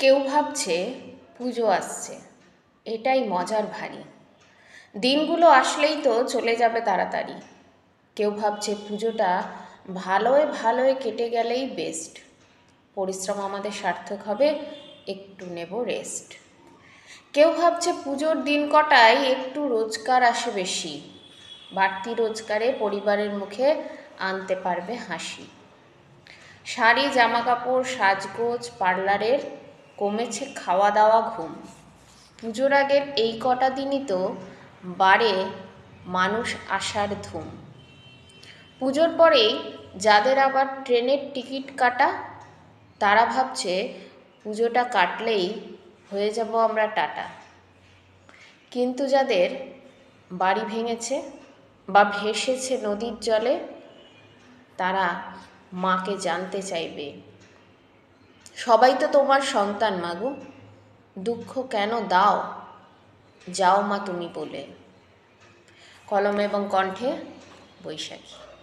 কেউ ভাবছে পুজো আসছে। এটাই মজার ভারী। দিনগুলো আসলেই তো চলে যাবে তাড়াতাড়ি। কেউ ভাবছে পুজোটা ভালোয় ভালোয় কেটে গেলেই বেস্ট পরিশ্রম আমাদের সার্থক হবে, একটু নেব রেস্ট কেউ ভাবছে পুজোর দিন কটায় একটু রোজগার আসে বেশি। বাড়তি রোজগারে পরিবারের মুখে আনতে পারবে হাসি। শাড়ি জামা কাপড় সাজগোজ, পার্লারের কমেছে খাওয়া দাওয়া ঘুম। পুজোর আগের এই কটা দিনই তো বাড়ে মানুষ আসার ধুম। পুজোর পরেই যাদের আবার ট্রেনের টিকিট কাটা, তারা ভাবছে পুজোটা কাটলেই হয়ে যাব আমরা টাটা। কিন্তু যাদের বাড়ি ভেঙেছে বা ভেসেছে নদীর জলে, তারা মাকে জানতে চাইবে। সবাই তো তোমার সন্তান মাগু দুঃখ কেন দাও? যাও মা তুমি বলে। কলম এবং কণ্ঠে বৈশাখী।